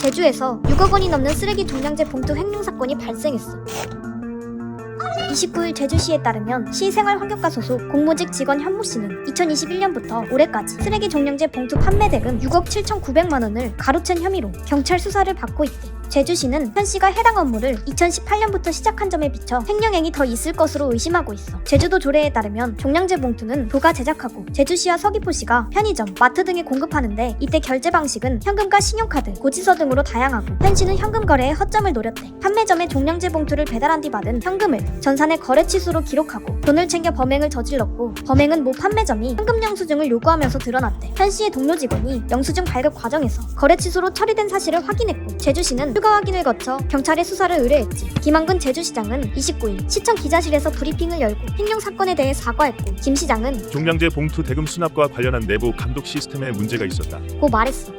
제주에서 6억 원이 넘는 쓰레기 종량제 봉투 횡령 사건이 발생했어. 29일 제주시에 따르면 시생활환경과 소속 공모직 직원 현모 씨는 2021년부터 올해까지 쓰레기 종량제 봉투 판매 대금 6억 7,900만 원을 가로챈 혐의로 경찰 수사를 받고 있대. 제주시는 현 씨가 해당 업무를 2018년부터 시작한 점에 비춰 횡령행이 더 있을 것으로 의심하고 있어. 제주도 조례에 따르면 종량제 봉투는 도가 제작하고 제주시와 서귀포시가 편의점, 마트 등에 공급하는데 이때 결제 방식은 현금과 신용카드, 고지서 등으로 다양하고 현 씨는 현금 거래에 허점을 노렸대. 판매점에 종량제 봉투를 배달한 뒤 받은 현금을 전산의 거래 치수로 기록하고 돈을 챙겨 범행을 저질렀고 범행은 모 판매점이 현금 영수증을 요구하면서 드러났대. 현 씨의 동료 직원이 영수증 발급 과정에서 거래 치수로 처리된 사실을 확인했고 제주시는 추가 확인을 거쳐 경찰에 수사를 의뢰했지. 김한근 제주시장은 29일 시청 기자실에서 브리핑을 열고 횡령 사건에 대해 사과했고 김 시장은 종량제 봉투 대금 수납과 관련한 내부 감독 시스템에 문제가 있었다. 고 말했어.